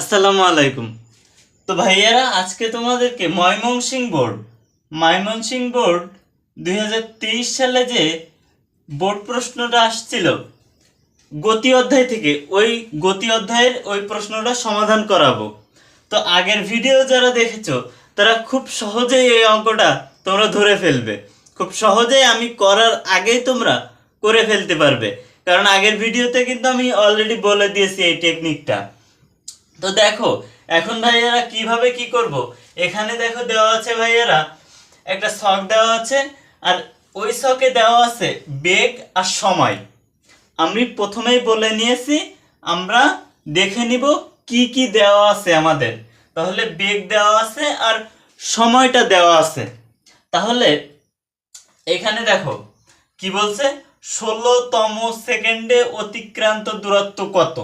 আসসালামু আলাইকুম। তো ভাইয়ারা, আজকে তোমাদেরকে ময়মনসিং বোর্ড ময়মনসিং বোর্ড দুই হাজার তেইশ সালে যে বোর্ড প্রশ্নটা আসছিল, গতি অধ্যায় থেকে ওই গতি অধ্যায়ের ওই প্রশ্নটা সমাধান করাবো। তো আগের ভিডিও যারা দেখেছ, তারা খুব সহজেই এই অঙ্কটা তোমরা ধরে ফেলবে। খুব সহজেই আমি করার আগেই তোমরা করে ফেলতে পারবে। কারণ আগের ভিডিওতে কিন্তু আমি অলরেডি বলে দিয়েছি এই টেকনিকটা তো দেখো, এখন ভাইয়ারা কীভাবে কি করব? এখানে দেখো দেওয়া আছে ভাইয়ারা, একটা শখ দেওয়া আছে, আর ওই শখে দেওয়া আছে বেগ আর সময়। আমি প্রথমেই বলে নিয়েছি, আমরা দেখে নিব কি কি দেওয়া আছে আমাদের। তাহলে বেগ দেওয়া আছে আর সময়টা দেওয়া আছে। তাহলে এখানে দেখো, কি বলছে? ষোলোতম সেকেন্ডে অতিক্রান্ত দূরত্ব কত?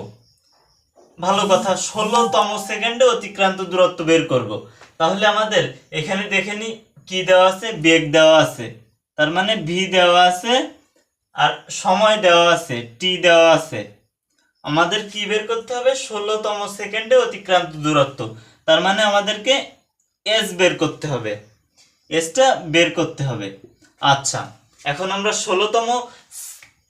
ভালো কথা, ষোলোতম সেকেন্ডে অতিক্রান্ত দূরত্ব বের করব। তাহলে আমাদের এখানে দেখে নি কি দেওয়া আছে? বেগ দেওয়া আছে। তার মানে ভি দেওয়া আছে আর সময় দেওয়া আছে টি দেওয়া আছে। আমাদের কি বের করতে হবে? ষোলোতম সেকেন্ডে অতিক্রান্ত দূরত্ব। তার মানে আমাদেরকে এস বের করতে হবে। এসটা বের করতে হবে। আচ্ছা এখন আমরা ষোলোতম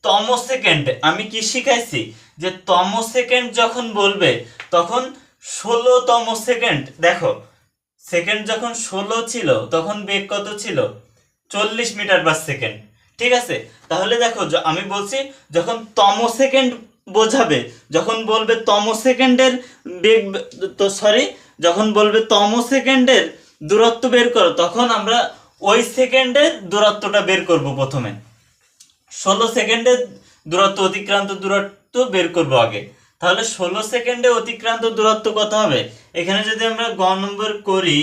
তম সেকেন্ড আমি কি শিখাইছি? যে তম সেকেন্ড যখন বলবে, তখন ষোলোতম সেকেন্ড দেখো, সেকেন্ড যখন ষোলো ছিল, তখন বেগ কত ছিল? চল্লিশ মিটার পার সেকেন্ড। ঠিক আছে? তাহলে দেখো আমি বলছি, যখন তম সেকেন্ড বোঝাবে, যখন বলবে তম সেকেন্ডের বেগ, তো সরি, যখন বলবে তম সেকেন্ডের দূরত্ব বের করো, তখন আমরা ওই সেকেন্ডের দূরত্বটা বের করব প্রথমে। ষোলো সেকেন্ডের দূরত্ব, অতিক্রান্ত দূরত্ব বের করব আগে। তাহলে ষোলো সেকেন্ডে অতিক্রান্ত দূরত্ব কত হবে? এখানে যদি আমরা গ নম্বর করি,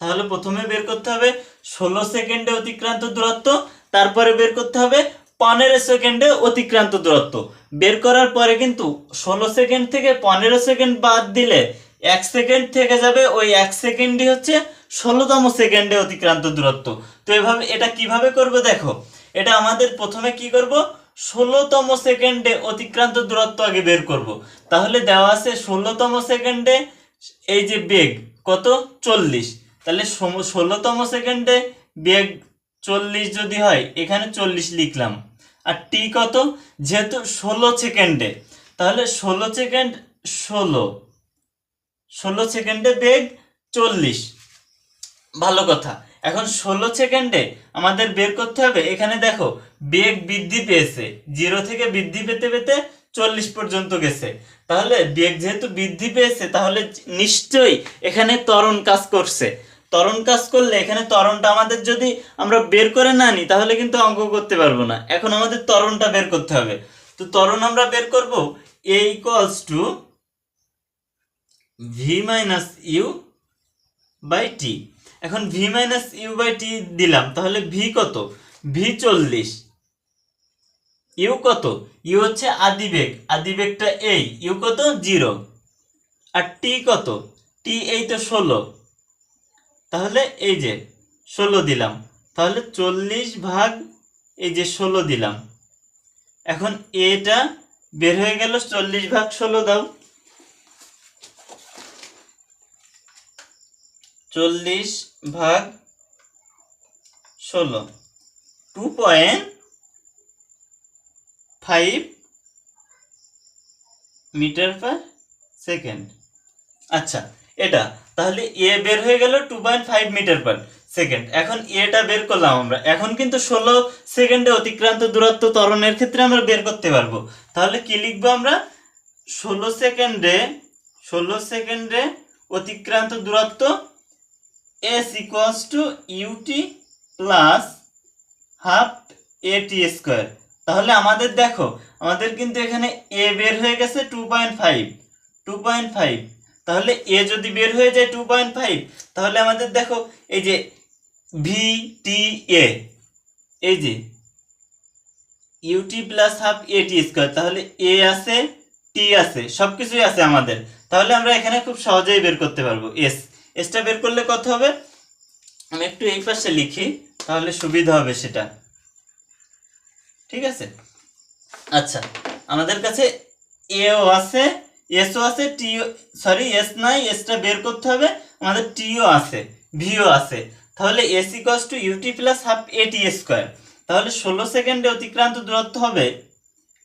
তাহলে প্রথমে বের করতে হবে ষোলো সেকেন্ডে অতিক্রান্ত দূরত্ব, তারপরে বের করতে হবে পনেরো সেকেন্ডে অতিক্রান্ত দূরত্ব। বের করার পরে কিন্তু ষোলো সেকেন্ড থেকে পনেরো সেকেন্ড বাদ দিলে এক সেকেন্ড থেকে যাবে, ওই এক সেকেন্ডই হচ্ছে ষোলোতম সেকেন্ডে অতিক্রান্ত দূরত্ব। তো এভাবে, এটা কীভাবে করবে দেখো? এটা আমাদের প্রথমে কি করব? ষোলোতম সেকেন্ডে অতিক্রান্ত দূরত্ব আগে বের করব। তাহলে দেওয়া আছে ষোলোতম সেকেন্ডে এই যে বেগ, কত? চল্লিশ। তাহলে ষোলোতম সেকেন্ডে বেগ চল্লিশ যদি হয়, এখানে চল্লিশ লিখলাম। আর টি কত? যেহেতু ষোলো সেকেন্ডে। তাহলে ষোলো সেকেন্ড ষোলো। ষোলো সেকেন্ডে বেগ চল্লিশ। ভালো কথা। এখন ষোলো সেকেন্ডে আমাদের বের করতে হবে। এখানে দেখো বেগ বৃদ্ধি পেয়েছে। জিরো থেকে বৃদ্ধি পেতে পেতে চল্লিশ পর্যন্ত গেছে। তাহলে বেগ যেহেতু বৃদ্ধি পেয়েছে, তাহলে নিশ্চয়ই এখানে তরণ কাজ করছে। ত্বরণ কাজ করলে এখানে তরণটা আমাদের যদি আমরা বের করে না নিই, তাহলে কিন্তু অঙ্ক করতে পারব না। এখন আমাদের তরণটা বের করতে হবে। তো তরণ আমরা বের করব a equals to v minus u by t এখন v minus u by t দিলাম, তাহলে ভি কত? ভি চল্লিশ। ইউ কত? ইউ হচ্ছে আদিবেগ। আদিবেগটা এই। ইউ কত? জিরো। আর টি কত? টি এই তো ষোলো। তাহলে এই যে ষোলো দিলাম। তাহলে চল্লিশ ভাগ এই যে ষোলো দিলাম। এখন এটা বের হয়ে গেল চল্লিশ ভাগ ষোলো দাও। চল্লিশ ভাগ ষোলো। Two point five metre per second আচ্ছা এটা, তাহলে এ বের হয়ে গেল two point five metre per second এখন এটা বের করলাম আমরা। এখন কিন্তু ষোলো সেকেন্ডে অতিক্রান্ত দূরত্ব ত্বরণের ক্ষেত্রে আমরা বের করতে পারব। তাহলে কি লিখব আমরা? ষোলো সেকেন্ডে ষোলো সেকেন্ডে অতিক্রান্ত দূরত্ব s equals to u t plus half a t square তাহলে আমাদের দেখো, আমাদের কিন্তু এখানে এ বের হয়ে গেছে two point five two point five তাহলে এ যদি বের হয়ে যায় টু পয়েন্ট ফাইভ তাহলে আমাদের দেখো, এই যে ভি টি এ এই যে u t plus half a t square তাহলে এ আছে টি আছে সব কিছুই আছে আমাদের। তাহলে আমরা এখানে খুব সহজেই বের করতে পারব। এস এসটা বের করলে কত হবে? আমি একটু এই পাশে লিখি, তাহলে সুবিধা হবে সেটা। ঠিক আছে? আচ্ছা আমাদের কাছে এও আছে, এসও আছে, টিও সরি এস নাই, এসটা বের করতে হবে, আমাদের টিও আছে, ভিও আছে। তাহলে s equals to u t plus half a t square তাহলে ষোলো সেকেন্ডে অতিক্রান্ত দূরত্ব হবে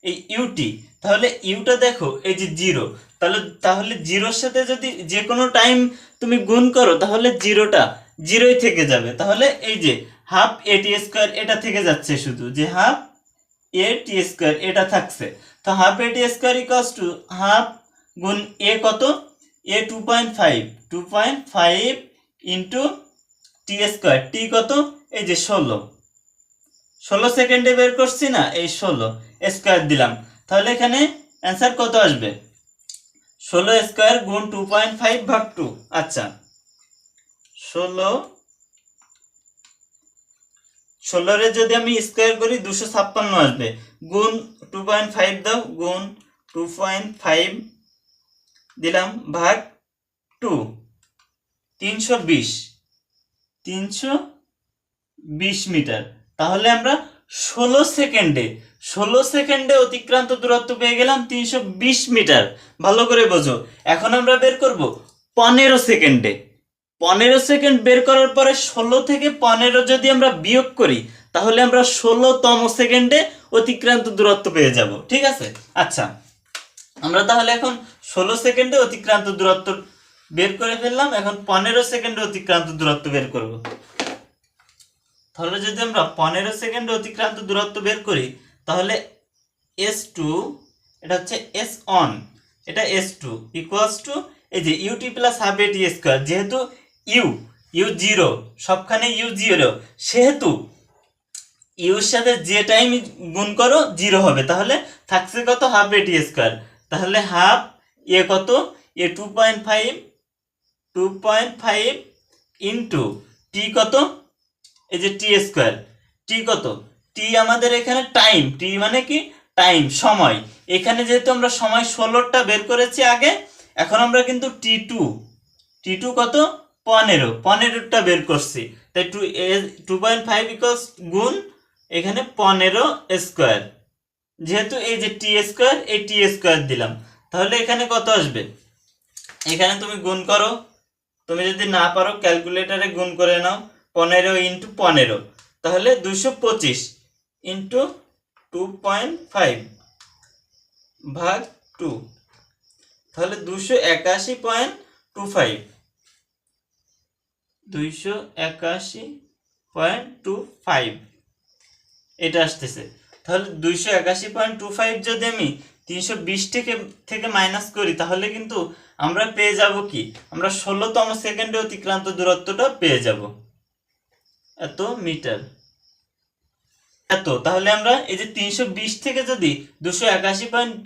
এই ইউটি তাহলে ইউটা দেখো, এই যে জিরো তাহলে তাহলে জিরোর সাথে যদি যে কোনো টাইম তুমি গুণ করো, তাহলে জিরোটা জিরোই থেকে যাবে। তাহলে এই যে হাফ এটি স্কোয়ার এটা থেকে যাচ্ছে শুধু, যে হাফ এ টি স্কোয়ার এটা থাকছে। তো half a t square equals to half গুণ এ কত? A two point five two point five into t square t কত? এই যে ষোলো। ষোলো সেকেন্ডে বের করছি না, এই ষোলো স্কোয়ার দিলাম। তাহলে এখানে অ্যান্সার কত আসবে? ষোলো স্কোয়ার গুণ টু পয়েন্ট ফাইভ ভাগ টু আচ্ছা। ষোলো ষোলোরে যদি আমি স্কোয়ার করি দুশো ছাপ্পান্ন আসবে। গুণ টু পয়েন্ট ফাইভ দাও, গুণ টু পয়েন্ট ফাইভ দিলাম, ভাগ টু তিনশো বিশ। তিনশো বিশ মিটার। তাহলে আমরা ষোলো সেকেন্ডে ষোলো সেকেন্ডে অতিক্রান্ত দূরত্ব পেয়ে গেলাম তিনশো বিশ মিটার। ভালো করে বোঝো। এখন আমরা বের করব পনেরো সেকেন্ডে। পনেরো সেকেন্ড বের করার পরে ষোলো থেকে পনেরো যদি আমরা বিয়োগ করি, তাহলে আমরা ষোলোতম সেকেন্ডে অতিক্রান্ত দূরত্ব পেয়ে যাব। ঠিক আছে? আচ্ছা আমরা তাহলে এখন ষোলো সেকেন্ডে অতিক্রান্ত দূরত্ব বের করে ফেললাম, এখন পনেরো সেকেন্ডে অতিক্রান্ত দূরত্ব বের করব। তাহলে যদি আমরা পনেরো সেকেন্ডে অতিক্রান্ত দূরত্ব বের করি, তাহলে এস টু এটা হচ্ছে এস অন এটা এস টু ইকুয়ালস টু এই যে u t plus half a t square যেহেতু ইউ ইউ জিরো, সবখানে ইউ জিরো। সেহেতু ইউর সাথে যে টাইম গুণ করো, জিরো হবে। তাহলে থাকছে কত? হাফ এটি স্কোয়ার তাহলে হাফ এ কত? A two point five two point five into t কত? এই যে টি স্কোয়ার টি কত? টি আমাদের এখানে টাইম টি মানে কি? টাইম সময়। এখানে যেহেতু আমরা সময় ষোলোটা বের করেছি আগে, এখন আমরা কিন্তু টি টু টি টু কত? পনেরো, পনেরোটা বের করছি। তাই two two point five equals গুণ এখানে পনেরো স্কোয়ার যেহেতু এই যে টি স্কোয়ার এই টি স্কোয়ার দিলাম। তাহলে এখানে কত আসবে? এখানে তুমি গুণ করো। তুমি যদি না পারো ক্যালকুলেটারে গুণ করে নাও। পনেরো ইন্টু পনেরো। তাহলে দুশো পঁচিশ ইন্টু টু পয়েন্ট ফাইভ ভাগ টু তাহলে দুশো একাশি পয়েন্ট টু ফাইভ দুইশো একাশি পয়েন্ট টু ফাইভ। এটা আসতেছে। তাহলে দুইশো একাশি পয়েন্ট টু ফাইভ যদি আমি তিনশো বিশ থেকে থেকে মাইনাস করি, তাহলে কিন্তু আমরা পেয়ে যাব কি? আমরা ষোলোতম সেকেন্ডে অতিক্রান্ত দূরত্বটা পেয়ে যাব। এত মিটার। এত, তাহলে আমরা এই যে তিনশো বিশ থেকে যদি দুশো একাশি পয়েন্ট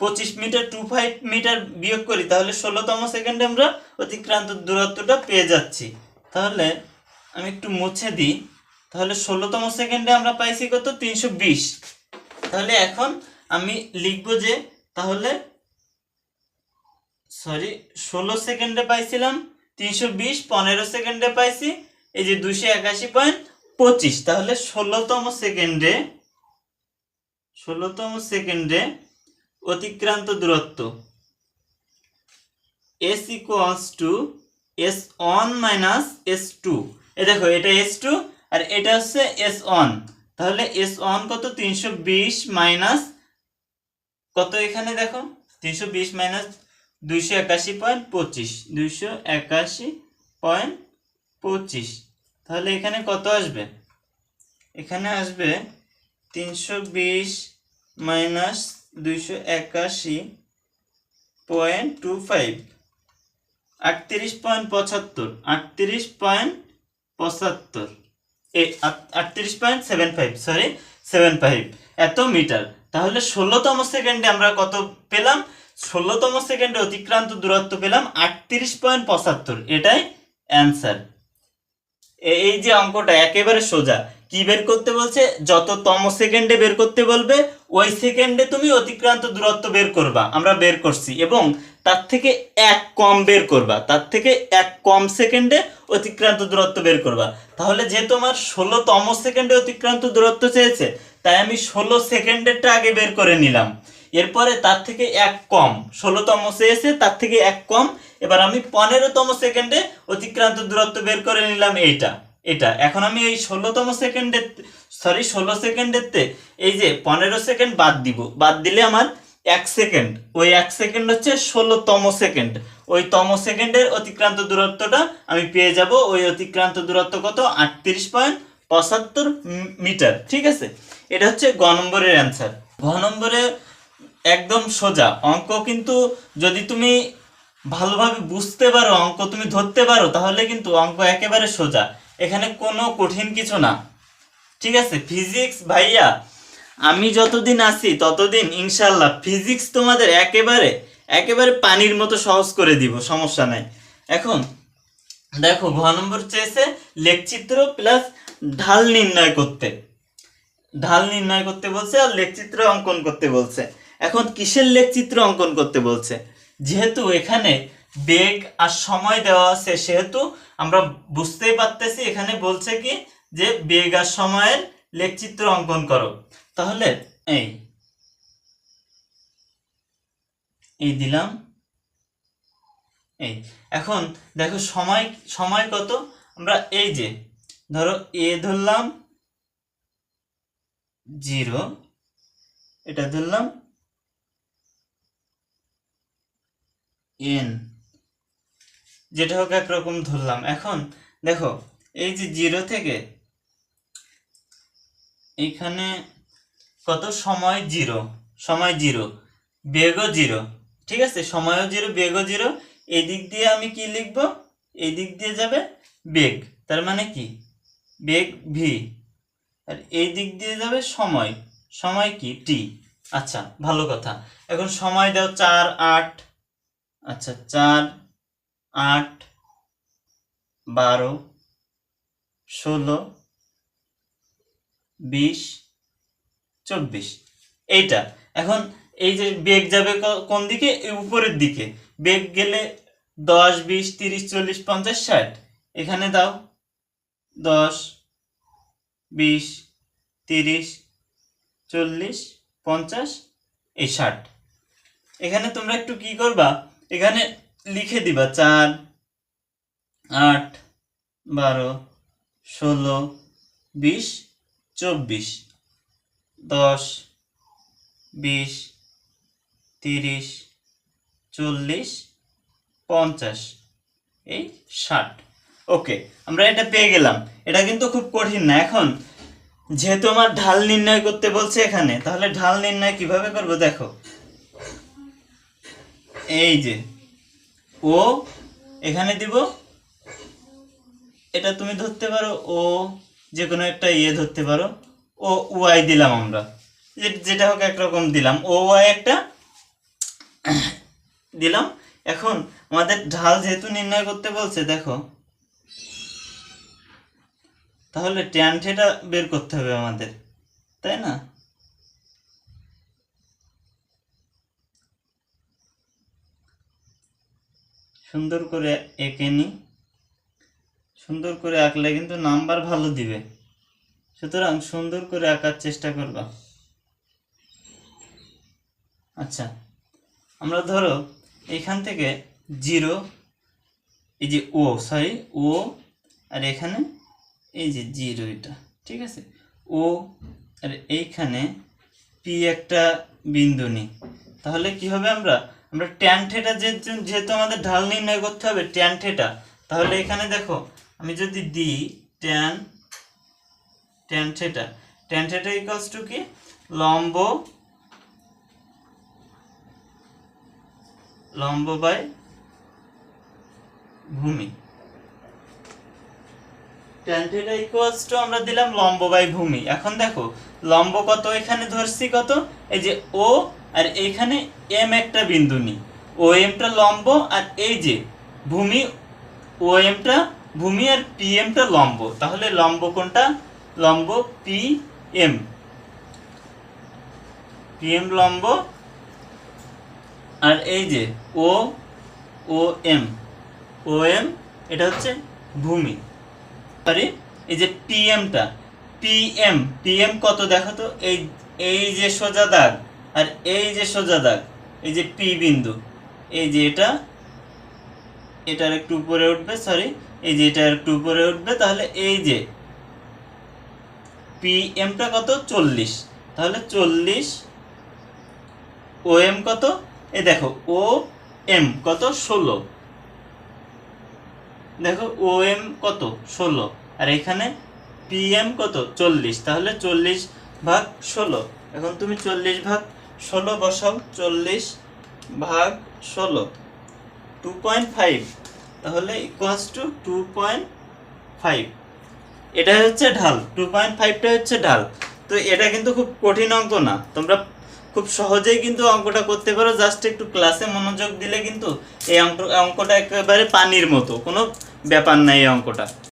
পঁচিশ মিটার, টু ফাইভ মিটার বিয়োগ করি, তাহলে ষোলোতম সেকেন্ডে আমরা অতিক্রান্ত দূরত্বটা পেয়ে যাচ্ছি। তাহলে আমি একটু মুছে দিই। তাহলে ষোলোতম সেকেন্ডে আমরা পাইছি কত? তিনশো বিশ। তাহলে এখন আমি লিখব যে, তাহলে সরি, ষোলো সেকেন্ডে পাইছিলাম তিনশো বিশ, পনেরো সেকেন্ডে পাইছি, এই যে দুশো একাশি পয়েন্ট পঁচিশ। তাহলে ষোলোতম সেকেন্ডে ষোলোতম সেকেন্ডে অতিক্রান্ত দূরত্ব s equals to s one minus s two এ দেখো, এটা এস টু আর এটা হচ্ছে এস ওয়ান তাহলে এস ওয়ান কত? তিনশো বিশ মাইনাস কত এখানে দেখো? তিনশো বিশ মাইনাস দুইশো একাশি পয়েন্ট পঁচিশ। দুইশো একাশি পয়েন্ট পঁচিশ। তাহলে এখানে কত আসবে? এখানে আসবে তিনশো বিশ মাইনাস দুইশো একাশি পয়েন্ট টু ফাইভ। আটত্রিশ পয়েন্ট পঁচাত্তর, আটত্রিশ পয়েন্ট পঁচাত্তর। আটত্রিশ point seven five sorry seven five. এত মিটার। তাহলে ষোলোতম সেকেন্ডে আমরা কত পেলাম? ষোলোতম সেকেন্ডে অতিক্রান্ত দূরত্ব পেলাম আটত্রিশ পয়েন্ট পঁচাত্তর। এটাই অ্যান্সার। এই যে অঙ্কটা একেবারে সোজা। কি বের করতে বলছে? যত তম সেকেন্ডে বের করতে বলবে, ওই সেকেন্ডে তুমি অতিক্রান্ত দূরত্ব বের করবা। আমরা বের করছি। এবং তার থেকে এক কম বের করবা। তার থেকে এক কম সেকেন্ডে অতিক্রান্ত দূরত্ব বের করবা। তাহলে যেহেতু আমার ষোলোতম সেকেন্ডে অতিক্রান্ত দূরত্ব চেয়েছে, তাই আমি ষোলো সেকেন্ডেরটা আগে বের করে নিলাম। এরপরে তার থেকে এক কম, ষোলোতম চেয়েছে, তার থেকে এক কম, এবার আমি পনেরোতম সেকেন্ডে অতিক্রান্ত দূরত্ব বের করে নিলাম এইটা। এটা, এখন আমি এই ষোলোতম সেকেন্ডের সরি ষোলো সেকেন্ডেরতে এই যে পনেরো সেকেন্ড বাদ দিব। বাদ দিলে আমার এক সেকেন্ড ওই এক সেকেন্ড হচ্ছে ষোলোতম সেকেন্ড ওই তম সেকেন্ডের অতিক্রান্ত দূরত্বটা আমি পেয়ে যাব, ওই অতিক্রান্ত দূরত্ব কত? আটত্রিশ পয়েন্ট পঁচাত্তর মিটার, ঠিক আছে? এটা হচ্ছে গ নম্বরের অ্যান্সার ঘ নম্বরে একদম সোজা, অঙ্ক কিন্তু যদি তুমি ভালোভাবে বুঝতে পারো, অঙ্ক তুমি ধরতে পারো, তাহলে কিন্তু অঙ্ক একেবারে সোজা। এখানে কোনো কঠিন কিছু না। ঠিক আছে? ফিজিক্স ভাইয়া আমি যতদিন আছি ততদিন ইনশাল্লাহ ফিজিক্স তোমাদের একেবারে একেবারে পানির মতো সহজ করে দিব, সমস্যা নাই। এখন, দেখো, ঘ নম্বর চেয়েছে লেখচিত্র প্লাস ঢাল নির্ণয় করতে। ঢাল নির্ণয় করতে বলছে আর লেখচিত্র অঙ্কন করতে বলছে। এখন কিসের লেখচিত্র অঙ্কন করতে বলছে? যেহেতু এখানে বেগ আর সময় দেওয়া আছে, সেহেতু আমরা বুঝতেই পারতেছি, এখানে বলছে কি যে বেগ আর সময়ের লেখচিত্র অঙ্কন করো। তাহলে এই এই দিলাম, এই। এখন দেখো সময় সময় কত? আমরা এই যে, ধরো এ ধরলাম জিরো, এটা ধরলাম এন। যেটা হোক একরকম ধরলাম। এখন দেখো, এই যে জিরো থেকে এইখানে কত? সময় জিরো। সময় জিরো। বেগও জিরো। ঠিক আছে? সময়ও জিরো, বেগও জিরো। এই দিক দিয়ে আমি কি লিখব? এই দিক দিয়ে যাবে বেগ। তার মানে কি? বেগ ভি আর এই দিক দিয়ে যাবে সময়। সময় কি? টি আচ্ছা ভালো কথা। এখন সময় দাও চার, আট। আচ্ছা চার, আট, বারো, ষোলো, বিশ চব্বিশ। এইটা। এখন এই যে বেগ যাবে কোন দিকে? উপরের দিকে। বেগ গেলে দশ, বিশ, তিরিশ, চল্লিশ, পঞ্চাশ, ষাট। এখানে দাও। দশ, বিশ, তিরিশ, চল্লিশ, পঞ্চাশ, এই ষাট। এখানে তোমরা একটু কি করবা? এখানে লিখে দিবা চার, আট, বারো, ষোলো, বিশ, চব্বিশ। দশ, বিশ, তিরিশ, চল্লিশ, পঞ্চাশ, এই ষাট। ওকে, আমরা এটা পেয়ে গেলাম। এটা কিন্তু খুব কঠিন না। এখন যেহেতু আমার ঢাল নির্ণয় করতে বলছে এখানে, তাহলে ঢাল নির্ণয় কীভাবে করব দেখো। এই যে, ও, এখানে দিব। এটা তুমি ধরতে পারো, ও যে কোনো একটা ইয়ে ধরতে পারো। ও ওয়াই দিলাম আমরা। যেটা হোক একরকম দিলাম। ও ওয়াই একটা দিলাম। এখন আমাদের ঢাল যেহেতু নির্ণয় করতে বলছে, দেখো। তাহলে ট্যান থিটা বের করতে হবে আমাদের, তাই না? সুন্দর করে এঁকে নি। সুন্দর করে আঁকলে কিন্তু নাম্বার ভালো দিবে। সুতরাং সুন্দর করে আঁকার চেষ্টা করবা। আচ্ছা আমরা ধরো এখান থেকে জিরো, এই যে ও সরি ও, আর এখানে এই যে জিরো এটা, ঠিক আছে? ও, আর এইখানে পি একটা বিন্দু নিই। তাহলে কি হবে আমরা? আমরা ট্যান থেটা যেহেতু আমাদের ঢাল নির্ণয় করতে হবে ট্যান থেটা তাহলে এখানে দেখো, আমি যদি দিই tan tan theta tan theta equals to কি? লম্ব লম্ব বাই ভূমি। ট্যান থিটা ইকুয়ালস টু আমরা দিলাম লম্ব বাই ভূমি। এখন দেখো, লম্ব কত? এখানে ধরছি কত? এই যে ও আর এইখানে এম একটা বিন্দু নি। ও এমটা লম্ব আর এই যে ভূমি ও এমটা ভূমি আর পি এমটা লম্ব। তাহলে লম্ব কোনটা? লম্ব পি এম পি এম লম্ব আর এই যে ও ও এম ও এম এটা হচ্ছে ভূমি। সরি এই যে পিএমটা পিএম পিএম কত দেখো তো? এই এই যে সোজা দাগ আর এই যে সোজা দাগ, এই যে পি বিন্দু। এই যে এটা, এটার একটু উপরে উঠবে সরি এই যে এটা একটু উপরে উঠবে, তাহলে এই যে পি এমটা কত? চল্লিশ। তাহলে চল্লিশ ও এম কত? এই দেখো ও এম কত? ষোলো। দেখো ও এম কত? ষোলো। আর এখানে পি এম কত? চল্লিশ। তাহলে চল্লিশ ভাগ ষোলো। এখন তুমি চল্লিশ ভাগ ষোলো বসাও, চল্লিশ ভাগ ষোলো। টু পয়েন্ট ফাইভ তাহলে equals to two point five এটা হচ্ছে ঢাল। টু পয়েন্ট ফাইভটা হচ্ছে ঢাল। তো এটা কিন্তু খুব কঠিন অঙ্ক না। তোমরা খুব সহজেই কিন্তু অঙ্কটা করতে পারো। জাস্ট একটু ক্লাসে মনোযোগ দিলে কিন্তু এই অঙ্ক অঙ্কটা একেবারে পানির মতো। কোনো ব্যাপার নাই এই অঙ্কটা।